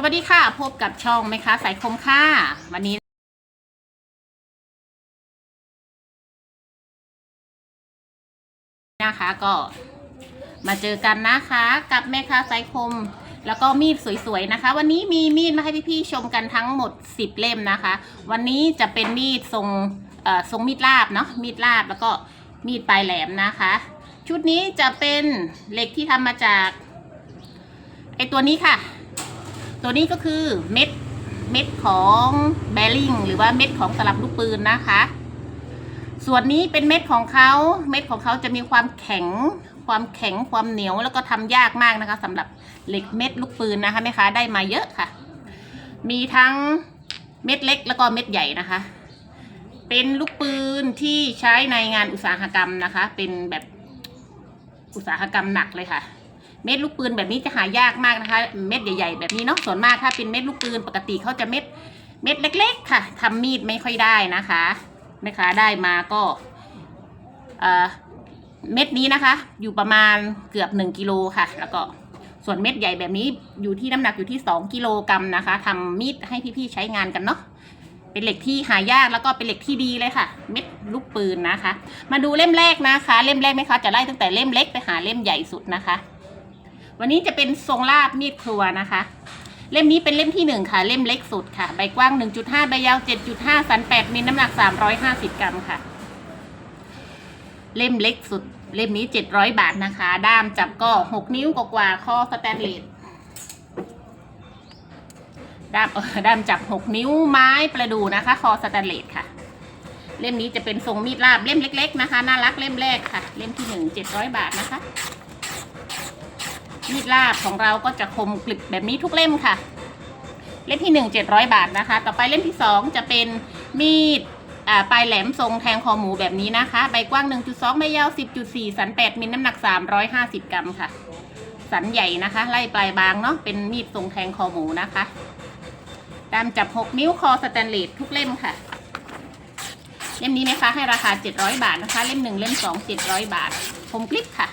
สวัสดีค่ะ พบกับช่องไหมคะสายคมค่ะ วันนี้นะคะก็มาเจอกันนะคะ กับแม่ค้าสายคม แล้วก็มีดสวยๆนะคะ วันนี้มีมีดมาให้พี่ๆชมกันทั้งหมด 10 เล่มนะคะ วันนี้จะเป็นมีดทรงเอ่อทรงมีดลาบเนาะมีดลาบแล้วก็มีดปลายแหลมนะคะ ชุดนี้จะเป็นเหล็กที่ทำมาจากไอตัวนี้ค่ะ ตัวนี้ก็คือเม็ดเม็ดของแบริ่งหรือว่าเม็ดของตลับลูกปืนนะคะ ส่วนนี้เป็นเม็ดของเขาเม็ดของเขาจะมีความแข็ง ความแข็งความเหนียวแล้วก็ทำยากมากนะคะสำหรับเหล็กเม็ดลูกปืนนะคะแม่ค้าได้มาเยอะค่ะ มีทั้งเม็ดเล็กแล้วก็เม็ดใหญ่นะคะ เป็นลูกปืนที่ใช้ในงานอุตสาหกรรมนะคะ เป็นแบบอุตสาหกรรมหนักเลยค่ะ เม็ดลูกปืนแบบนี้จะหายากมากนะคะ เม็ดใหญ่ ๆ แบบนี้เนาะส่วนมากถ้าเป็นเม็ดลูกปืนปกติเขาจะเม็ดเม็ดเล็ก ๆ ค่ะทำมีดไม่ค่อยได้นะคะแม่ค้าได้มาก็เอ่อเม็ดนี้นะคะ อยู่ประมาณเกือบหนึ่งกิโลค่ะ แล้วก็ส่วนเม็ดใหญ่แบบนี้อยู่ที่น้ำหนักอยู่ที่สองกิโลกรัมนะคะทำมีดให้พี่ๆใช้งานกันเนาะเป็นเหล็กที่หายากแล้วก็เป็นเหล็กที่ดีเลยค่ะ เม็ดลูกปืนนะคะ มาดูเล่มแรกนะคะ เล่มแรกไหมคะจะไล่ตั้งแต่เล่มเล็กไปหาเล่มใหญ่สุดนะคะ วันนี้จะเป็นทรงลาบมีดครัวนะคะ เล่มนี้เป็นเล่มที่หนึ่งค่ะ เล่มเล็กสุดค่ะ ใบกว้าง 1.5 ใบยาว 7.5 สัน 8มิลน้ำหนัก 350 กรัมค่ะ เล่มเล็กสุด เล่มนี้ 700 บาทนะคะ ด้ามจับก็ 6 นิ้วกว่าข้อสแตนเลสด้ามเออด้ามจับ 6 นิ้วไม้ประดูนะคะ คอสแตนเลสค่ะ เล่มนี้จะเป็นทรงมีดลาบเล่มเล็ก ๆ นะคะ น่ารักเล่มแรกค่ะ เล่มที่หนึ่ง700บาทนะคะ มีดลาบของเราก็จะคมกริบแบบนี้ทุกเล่มค่ะ เล่มที่หนึ่งเจ็ดร้อยบาทนะคะ ต่อไปเล่มที่สองจะเป็นมีดปลายแหลมทรงแทงคอหมูแบบนี้นะคะ ใบกว้าง 1.2 ใบยาว 10.4 สัน 8มิลน้ำหนัก 350 กรัมค่ะ สันใหญ่นะคะ ไล่ปลายบางเนาะ เป็นมีดทรงแทงคอหมูนะคะดามจับ 6 นิ้วคอสแตนเลสทุกเล่มค่ะ เล่มนี้นะคะให้ราคา 700 บาทนะคะ เล่ม 1 เล่ม 2 700 บาทคมกลิบค่ะ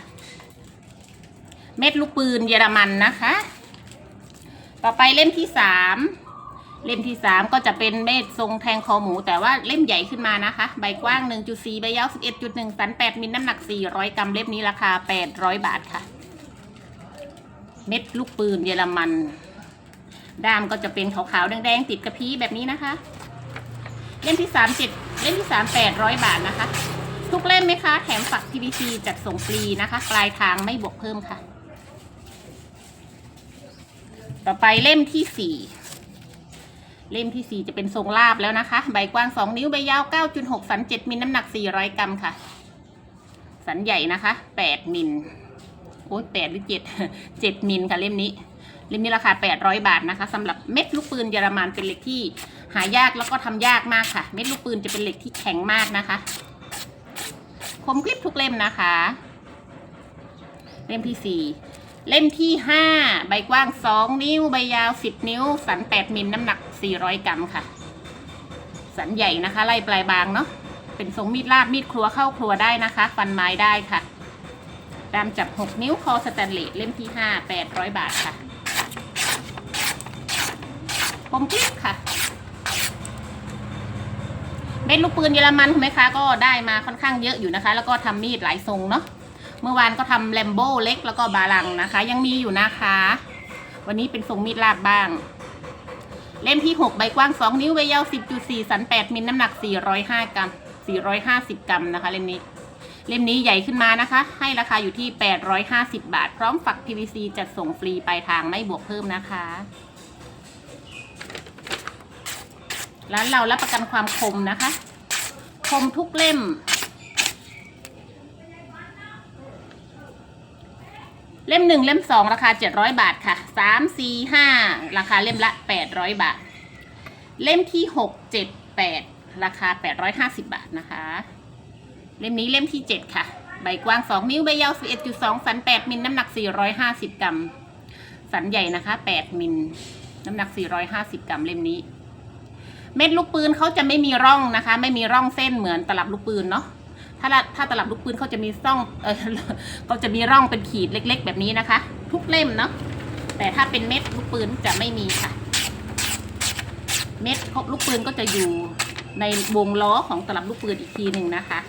เม็ดลูกปืนเยอรมันนะคะ ต่อไปเล่มที่สามเล่มที่สามก็จะเป็นเม็ดทรงแทงคอหมู แต่ว่าเล่มใหญ่ขึ้นมานะคะ ใบกว้าง 1.4 ใบยาว 11.1 สัน 8 มิลน้ำหนัก 400 กรัมเล่มนี้ราคา 800 บาทค่ะ เม็ดลูกปืนเยอรมัน ด้ามก็จะเป็นขาวๆ แดงๆ ติดกระพี้แบบนี้นะคะ เล่มที่สามเจ็ดเล่มที่สามแปดร้อยบาทนะคะ ทุกเล่มไหมคะ แถมฝัก PVC จัดส่งฟรีนะคะ ปลายทางไม่บวกเพิ่มค่ะ ต่อไปเล่มที่สี่เล่มที่สี่จะเป็นทรงลาบแล้วนะคะ ใบกว้างสองนิ้วใบยาวเก้าจุดหกสันเจ็ดมิลน้ำหนักสี่ร้อยกรัมค่ะ สันใหญ่นะคะแปดมิลโอ้ยแปดหรือเจ็ดเจ็ดมิลค่ะเล่มนี้ เล่มนี้ราคาแปดร้อยบาทนะคะสำหรับเม็ดลูกปืนเยอรมันเป็นเหล็กที่หายากแล้วก็ทำยากมากค่ะ เม็ดลูกปืนจะเป็นเหล็กที่แข็งมากนะคะ คมกริบทุกเล่มนะคะ เล่มที่สี่ เล่มที่ห้าใบกว้างสองนิ้ว ใบยาวสิบนิ้ว สันแปดมิลน้ำหนักสี่ร้อยกรัมค่ะ สันใหญ่นะคะ ไล่ปลายบางเนาะเป็นทรงมีดลาบมีดครัวเข้าครัวได้นะคะ ฟันไม้ได้ค่ะดามจับหกนิ้วคอสแตนเลสเล่มที่ห้าแปดร้อยบาทค่ะผมคลิปค่ะเม็ดลูกปืนเยอรมันคุณไหมคะก็ได้มาค่อนข้างเยอะอยู่นะคะ แล้วก็ทำมีดหลายทรงเนาะ เมื่อวานก็ทำแลมโบ้เล็กแล้วก็บาลังนะคะ ยังมีอยู่นะคะ วันนี้เป็นทรงมีดลาบบ้าง เล่มที่ 6 ใบกว้าง 2 นิ้วใบยาว 10.4 สัน 8 มิลน้ำหนัก 405 กรัม 450 กรัมนะคะ เล่มนี้ เล่มนี้ใหญ่ขึ้นมานะคะ ให้ราคาอยู่ที่ 850 บาท พร้อมฝัก PVC จัดส่งฟรีปลายทางไม่บวกเพิ่มนะคะร้านเรารับประกันความคมนะคะ คมทุกเล่ม เล่มหนึ่งเล่มสองราคาเจ็ดร้อยบาทค่ะสามสี่ห้าราคาเล่มละแปดร้อยบาท เล่มที่หกเจ็ดแปดราคาแปดร้อยห้าสิบาทนะคะ เล่มนี้เล่มที่เจ็ดค่ะ ใบกว้างสองนิ้วใบยาวสิบเอ็ดจุดสองสันแปดมิล น้ำหนักสี่ร้อยห้าสิบกรัม สันใหญ่นะคะแปดมิล น้ำหนักสี่ร้อยห้าสิบกรัมเล่มนี้ เม็ดลูกปืนเขาจะไม่มีร่องนะคะ ไม่มีร่องเส้นเหมือนตลับลูกปืนเนาะ ถ้าละถ้าตลับลูกปืนเขาจะมีซ่องเออก็จะมีร่องเป็นขีดเล็ก ๆ แบบนี้นะคะ ทุกเล่มเนาะแต่ถ้าเป็นเม็ดลูกปืนจะไม่มีค่ะ เม็ดลูกปืนก็จะอยู่ในวงล้อของตลับลูกปืนอีกทีหนึ่งนะคะ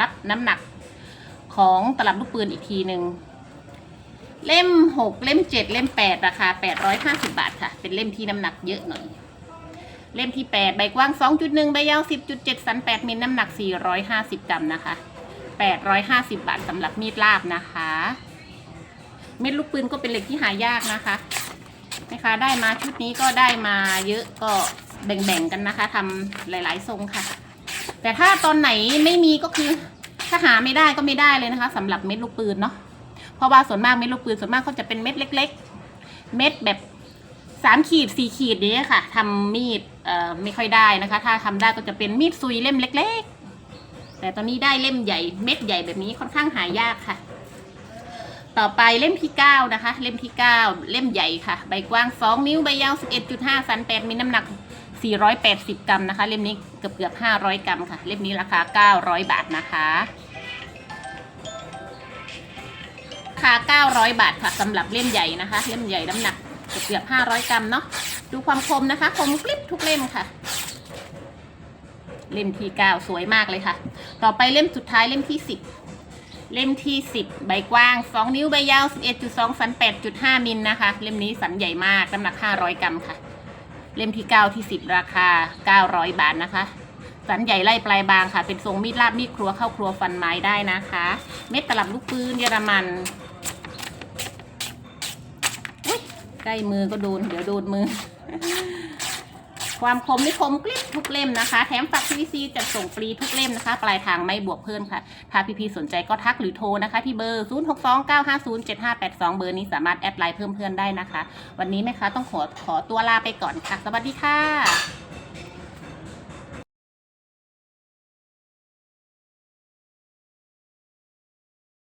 รับน้ำหนักของตลับลูกปืนอีกทีหนึ่งเล่มหกเล่มเจ็ดเล่มแปดราคาแปดร้อยห้าสิบาทค่ะ เป็นเล่มที่น้ำหนักเยอะหน่อย เล่มที่แปดใบกว้างสองจุดหนึ่งใบยาวสิบจุดเจ็ดสันแปดมิลน้ำหนักสี่ร้อยห้าสิบกรัมนะคะแปดร้อยห้าสิบาทสำหรับมีดลาบนะคะ เม็ดลูกปืนก็เป็นเหล็กที่หายากนะคะนะคะได้มาชุดนี้ก็ได้มาเยอะก็แบ่งๆกันนะคะทำหลายๆทรงค่ะ แต่ถ้าตอนไหนไม่มีก็คือถ้าหาไม่ได้ก็ไม่ได้เลยนะคะสำหรับเม็ดลูกปืนเนาะเพราะว่าส่วนมากเม็ดลูกปืนส่วนมากเขาจะเป็นเม็ดเล็ก ๆ เม็ดแบบ สามขีดสี่ขีดนี้ค่ะทำมีดเอ่อไม่ค่อยได้นะคะ ถ้าทำได้ก็จะเป็นมีดซุยเล่มเล็ก ๆ แต่ตอนนี้ได้เล่มใหญ่เม็ดใหญ่แบบนี้ค่อนข้างหายากค่ะ ต่อไปเล่มที่เก้านะคะ เล่มที่เก้าเล่มใหญ่ค่ะ ใบกว้างสองนิ้วใบยาวสิบเอ็ดจุดห้าสันแปดมีน้ำหนักสี่ร้อยแปดสิบกรัมนะคะ เล่มนี้เกือบเกือบห้าร้อยกรัมค่ะ เล่มนี้ราคาเก้าร้อยบาทนะคะราคา900 บาทค่ะสำหรับเล่มใหญ่นะคะ เล่มใหญ่น้ำหนัก เกือบเกือบ500กรัมเนาะดูความคมนะคะคมกริบทุกเล่มค่ะ เล่มที่9สวยมากเลยค่ะ ต่อไปเล่มสุดท้ายเล่มที่10เล่มที่ 10 ใบกว้าง 2 นิ้วใบยาว 11.2 สัน 8.5 มิลนะคะ เล่มนี้สันใหญ่มากน้ำหนัก 500 กรัมค่ะ เล่มที่ 9 ที่ 10 ราคา 900 บาทนะคะ สันใหญ่ไล่ปลายบางค่ะ เป็นทรงมีดลาบมีดครัวเข้าครัวฟันไม้ได้นะคะ เม็ดตลับลูกปืนเยอรมันอุ๊ย ใกล้มือก็โดน เดี๋ยวโดนมือ ความคมนี่คมกริบทุกเล่มนะคะ แถมฝัก PVC จะส่งฟรีทุกเล่มนะคะ ปลายทางไม่บวกเพิ่มค่ะ ถ้าพี่ๆสนใจก็ทักหรือโทรนะคะ ที่เบอร์ 0629507582 เบอร์นี้สามารถแอดไลน์เพิ่มเพื่อนได้นะคะ วันนี้แม่ค้าต้องขอขอตัวลาไปก่อนค่ะ สวัสดีค่ะ